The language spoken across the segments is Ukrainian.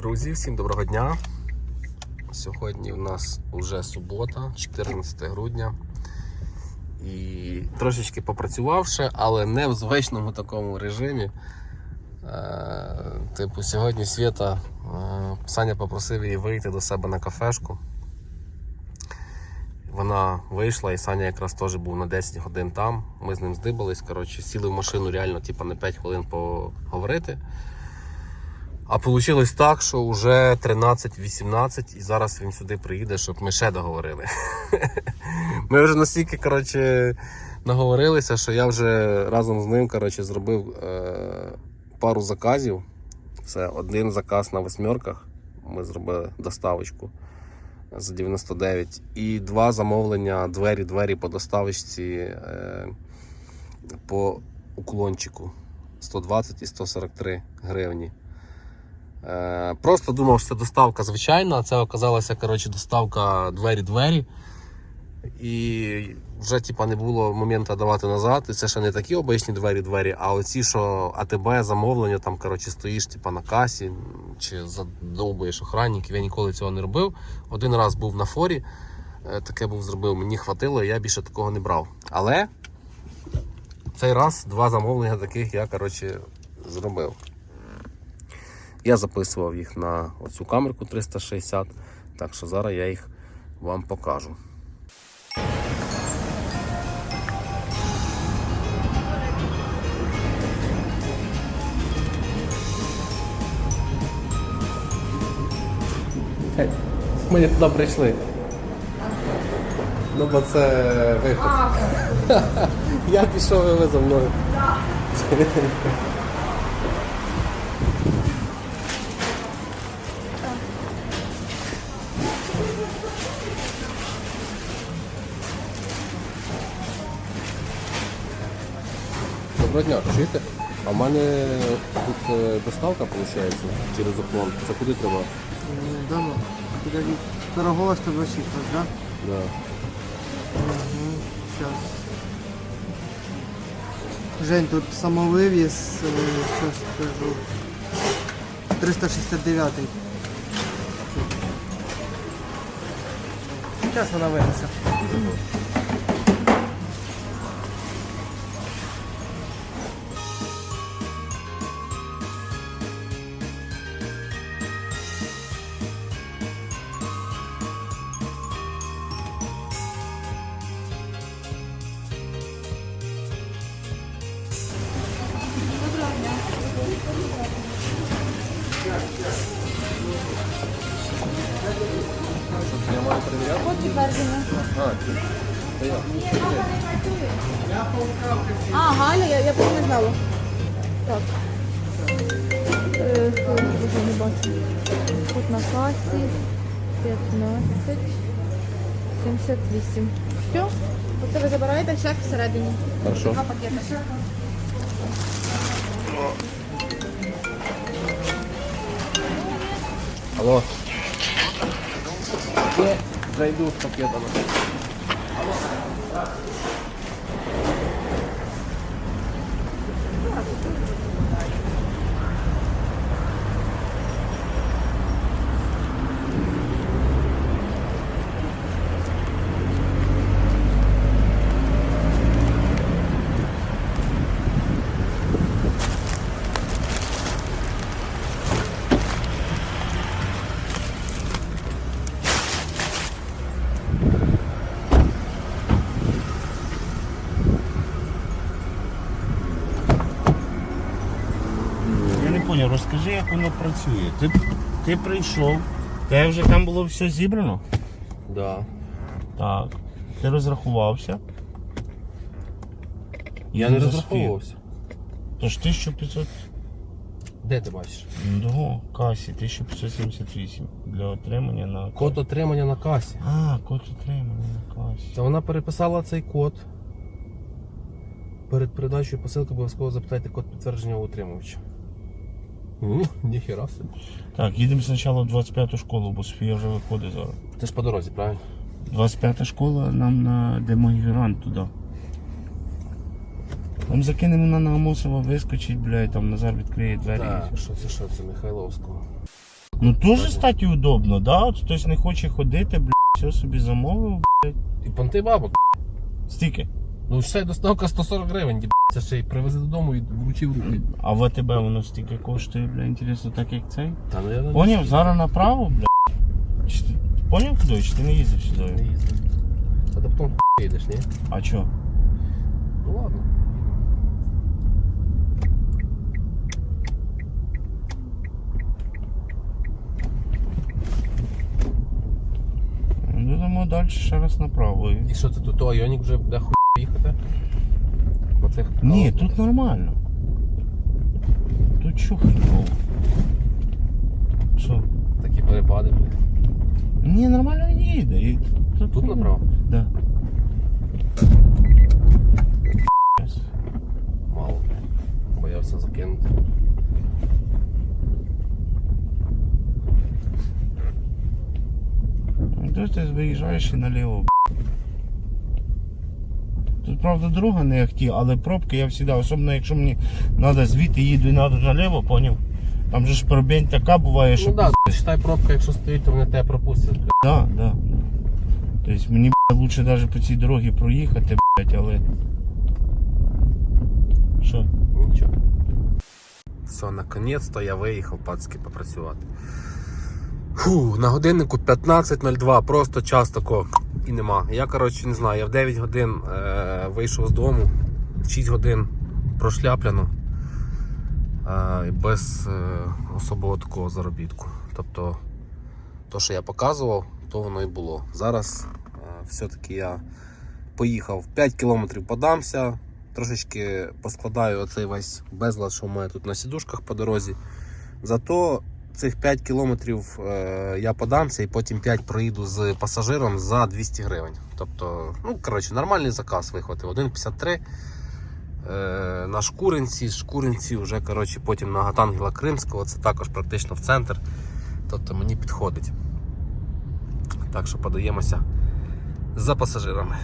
Друзі, всім доброго дня. Сьогодні у нас вже субота, 14 грудня. І трошечки попрацювавши, але не в звичному такому режимі. Е, типу, сьогодні Свята, е, Саня попросив її вийти до себе на кафешку. Вона вийшла, і Саня якраз теж був на 10 годин там. Ми з ним здибались. Коротше, сіли в машину реально типу, на 5 хвилин поговорити. А вийшло так, що вже 13-18 і зараз він сюди приїде, щоб ми ще договорили. Ми вже настільки коротше, наговорилися, що я вже разом з ним коротше, зробив е, пару заказів. Це один заказ на восьмерках. Ми зробили доставочку за 99. І два замовлення двері-двері по доставочці е, по уклончику 120 і 143 гривні. Е, Просто думав, що це доставка звичайна, а це оказалася коротше, доставка двері-двері. І вже типа, не було моменту давати назад. І це ще не такі обичні двері-двері, а оці, що АТБ замовлення, там коротше, стоїш типа, на касі чи задовбуєш охранників. Я ніколи цього не робив. Один раз був на форі, е, таке був зробив, мені хватило, я більше такого не брав. Але цей раз два замовлення таких я коротше, зробив. Я записував їх на оцю камерку 360, так що зараз я їх вам покажу. Ми не туди прийшли. Ну, бо це виход. Я пішов і ви за мною. Доброго дня, чуєте? А в мене тут е, доставка виходить через уклон. Це куди треба? Дома. Подожди. Пирогова 126 у вас, да? Да. Угу. Сейчас. Жень, тут самовивіз, сейчас скажу. 369. Зараз вона винесе. А, Галя, я, я просто не знала. Так. Е, вже не бачу. Тут на касі 15, 78. Все. Оце ви забираєте чек всередині. Хорошо. Два пакети. Алло. Зайду з пакетами. Не розкажи, як воно працює. Ти, ти прийшов, те вже там було все зібрано? Да. Так. Ти розрахувався. Я не За розраховувався. Тож 1500 Де ти бачиш? до касі 1578 для отримання на Код отримання на касі. А, код отримання на касі. Це вона переписала цей код. Перед передачею посилки обов'язково запитайте код підтвердження у отримувача. Ніхіра собі. Так, їдемо спочатку в 25-ту школу, бо Софія вже виходить зараз. Ти ж по дорозі, правильно? 25 школа нам на демагірант туди. Там закинемо на Амосова, вискочить, блядь, там Назар відкриє двері. Так, що це що це Михайловського. Ну теж, статі, удобно, да? От хтось не хоче ходити, блядь, все собі замовив, блядь. І понти бабок. Стільки. Ну все, доставка 140 гривень, діб. Це ще й привези додому і вручив руки. А в АТБ воно стільки коштує, бля, інтересно, так як цей. Та ну я не Поняв, зараз направо, бля. Чи ти поняв куди? Чи ти не їздив сюди? їздив. А ти потім хуй їдеш, ні? А чо? Ну ладно. Ну, Йдемо далі ще раз направо. і- І що це тут? Айонік вже буде хуй їхати? По цих Ні, тут нормально. Тут що хреново? Що? такі перепади, блядь. Ні, нормально він їде. І тут, Тут направо? Да. Мало, блядь. Боявся закинути. Тут ти виїжджаєш і наліво. Тут, Правда, дорога не ахті, але пробки я завжди, особливо якщо мені треба звідти їду і треба наліво, поняв? Там же ж пробень така буває, що. Ну так, да, читай пробка, якщо стоїть, то вони тебе пропустять, блядь. Да, да. Тобто мені лучше навіть по цій дорогі проїхати, блядь, але. Що? Нічого. Все, наконець-то я виїхав пацки попрацювати. Фу, на годиннику 15.02, просто час тако і нема. Я, коротше, не знаю, я в 9 годин е, вийшов з дому, 6 годин прошляпляно е, без е, особого такого заробітку. Тобто, то, що я показував, то воно і було. Зараз е, все-таки я поїхав 5 кілометрів подамся, трошечки поскладаю оцей весь безлад, що в мене тут на сідушках по дорозі. Зато цих 5 кілометрів е, я подамся і потім 5 проїду з пасажиром за 200 гривень. Тобто, ну, коротше, нормальний заказ вихватив. 1,53 е, на шкуринці, з шкуринці вже коротше, потім на Гатангела Кримського, це також практично в центр. Тобто мені підходить. Так що подаємося за пасажирами.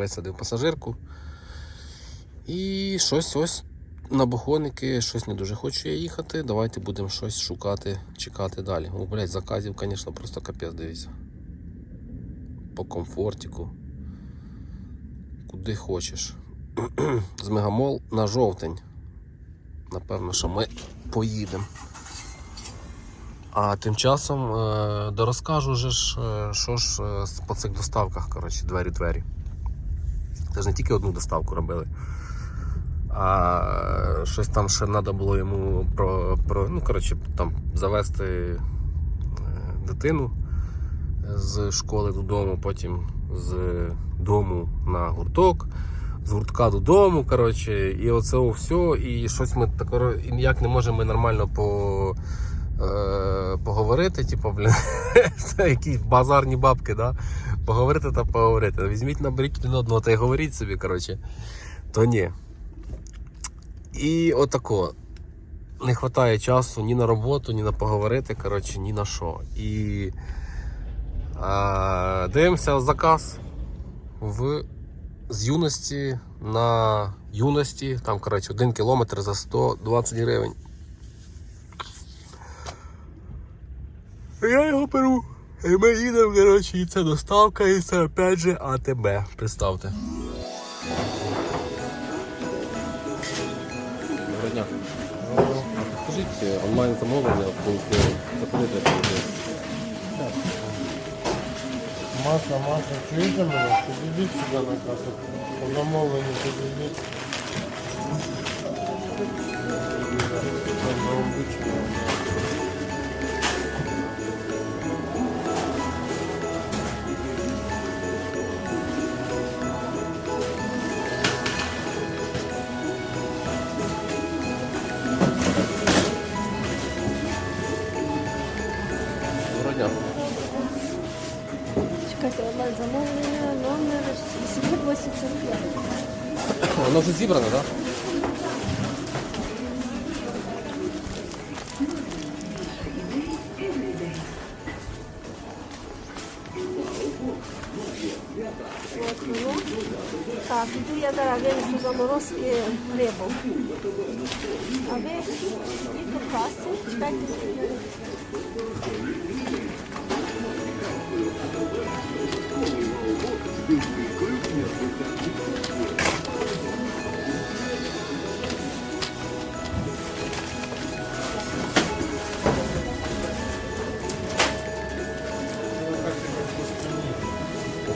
Висадив пасажирку. І щось ось на бухоники, щось не дуже хочу я їхати. Давайте будемо щось шукати, чекати далі. О, блядь, заказів, звісно, просто капець дивіться. По комфортику. Куди хочеш. З мегамол на жовтень. Напевно, що ми поїдемо. А тим часом е, дорозкажу же ж, е, що ж е, по цих доставках, коротше, двері-двері. Це ж не тільки одну доставку робили. А щось там ще треба було йому про, про ну, коротше, там, завести е, дитину з школи додому, потім з дому на гурток, з гуртка додому. коротше, І оце все. І щось ми тако, і ніяк не можемо нормально по, е, поговорити. Типу, блін, це якісь базарні бабки, да? Поговорити та поговорити. Візьміть, наберіть один одного та й говоріть собі, коротше. То ні. І отако. Не вистачає часу ні на роботу, ні на поговорити, коротше, ні на що. І а, дивимося заказ в, з юності на юності. Там, коротше, один кілометр за 120 гривень. Я його беру. І ми їдемо, коротше, і це доставка, і це опять же АТБ. Представте. Доброго дня. Скажіть онлайн замовлення в пункті закрити. Маша, Маша, чуєте мене? Підійдіть сюди на касу. По замовленню підійдіть. Воно вже зібране, так? Так, іду я зараз винесу заморозки рибу. А ви до каси, чекайте.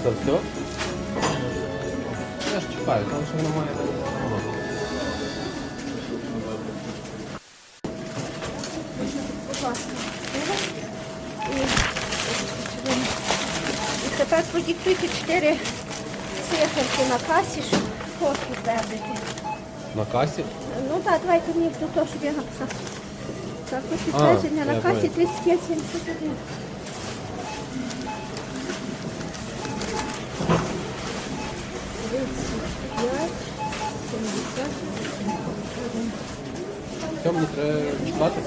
Це все? Я ж чекаю, там ще немає. І, тепер продиктуйте чотири циферки на касі, щоб код підтвердити. На касі? Ну так, давайте мені до того, щоб я написав. Так, ось підтвердження я на касі понял. 3571. П'ять, не треба чекати?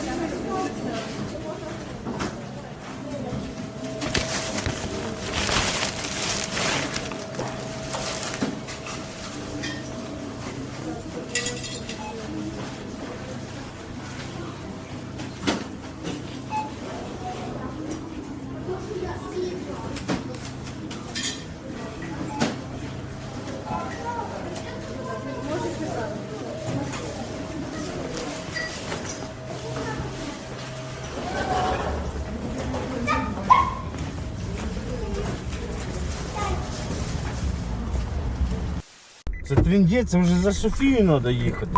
Це тріндець, це вже за Софію треба їхати.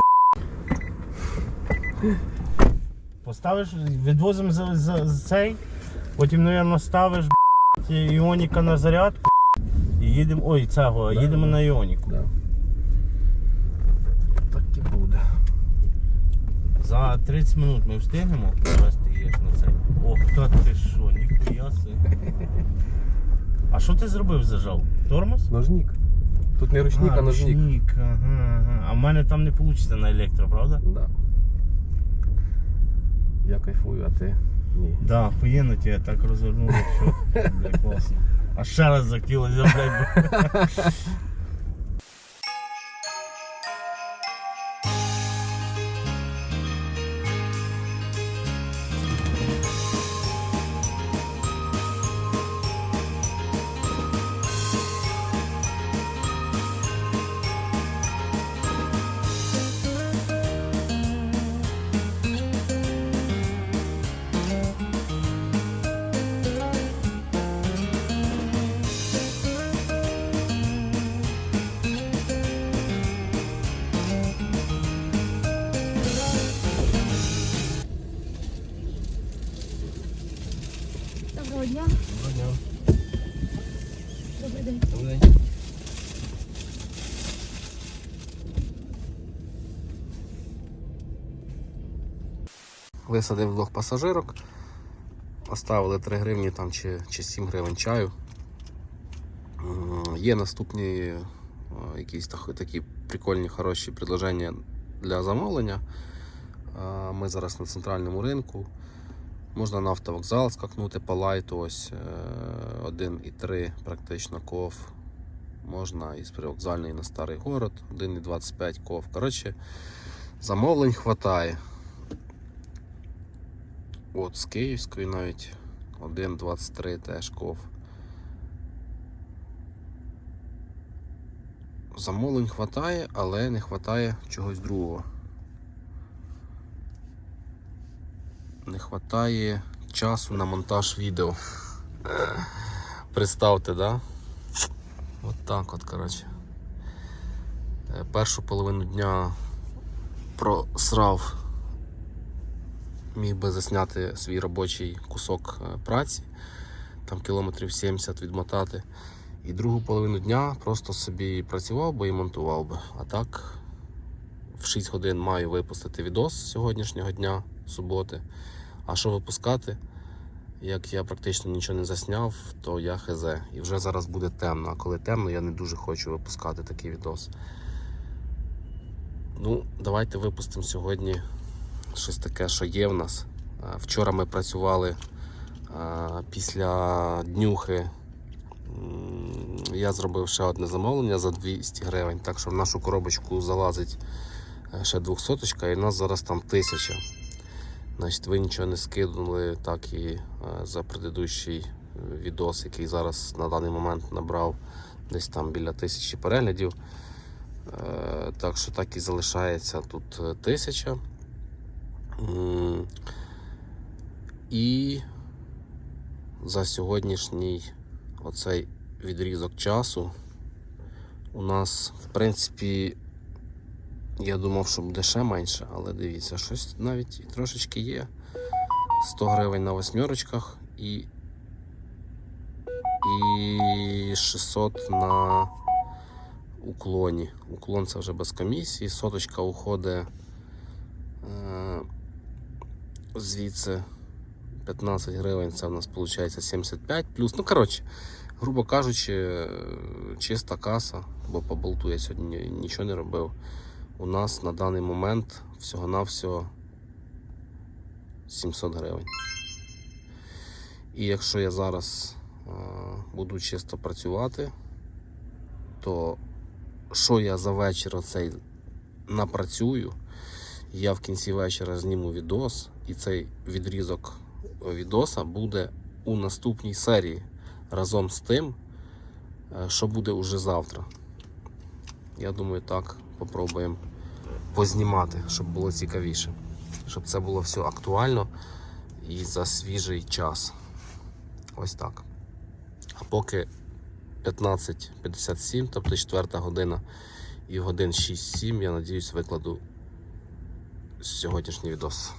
Поставиш, відвозимо за, за, за цей, потім, мабуть, ставиш Іоніка на зарядку і їдемо. Ой, цього, їдемо на Іоніку. Да. Так і буде. За 30 минут ми встигнемо привезти їж на цей. Ох, та ти що, ніхуя си. А що ти зробив зажав? Тормоз? Ножник. Тут не ручник, а, ножник. ручник, ага, ага. А в мене там не вийде на електро, правда? Да. Я кайфую, а ти ні. Да, охуєнно тебе так розвернуло, що бля, класно. А ще раз захотілося, блядь. бо- Доброго дня. Добрий день. Добрий день. Висадив двох пасажирок, поставили 3 гривні там, чи, чи 7 гривень чаю. Є наступні е, якісь так- такі прикольні, хороші предложення для замовлення. Е, Ми зараз на центральному ринку. Можна на автовокзал скакнути по лайту, ось е, 1,3 практично ков. Можна із привокзальної на старий город, 1,25 ков. Коротше, замовлень хватає. От з Київської навіть 1,23 теж ков. Замовлень хватає, але не хватає чогось другого. Не хватає часу на монтаж відео. Представте, да? От так от, коротше. Е, Першу половину дня просрав. Міг би засняти свій робочий кусок е, праці, там кілометрів 70 відмотати. І другу половину дня просто собі працював би і монтував би. А так, в 6 годин маю випустити відос сьогоднішнього дня, суботи. А що випускати? як я практично нічого не засняв, то я хз. І вже зараз буде темно. А коли темно, я не дуже хочу випускати такий відос. Ну, давайте випустимо сьогодні щось таке, що є в нас. Вчора ми працювали після днюхи. Я зробив ще одне замовлення за 200 гривень, так що в нашу коробочку залазить е, ще 200 і в нас зараз там 1000. Значить, ви нічого не скинули, так і е, за предыдущий е, відос, який зараз на даний момент набрав десь там біля тисячі переглядів. Е, Так що так і залишається тут тисяча. І за сьогоднішній оцей відрізок часу у нас, в принципі, я думав, що буде ще менше, але дивіться, щось навіть трошечки є. 100 гривень на восьмерочках і, і 600 на уклоні. Уклон це вже без комісії. Соточка уходить е, звідси 15 гривень, це в нас виходить 75 плюс. Ну, коротше, грубо кажучи, е, чиста каса, бо по болту я сьогодні нічого не робив. У нас на даний момент всього-навсього 700 гривень. І якщо я зараз е, буду чисто працювати, то що я за вечір оцей напрацюю, я в кінці вечора зніму відос, і цей відрізок відоса буде у наступній серії разом з тим, е, що буде уже завтра. Я думаю, так попробуємо познімати, щоб було цікавіше. Щоб це було все актуально і за свіжий час. Ось так. А поки 15.57, тобто 4 година і годин 6-7, я надіюсь, викладу сьогоднішній відос.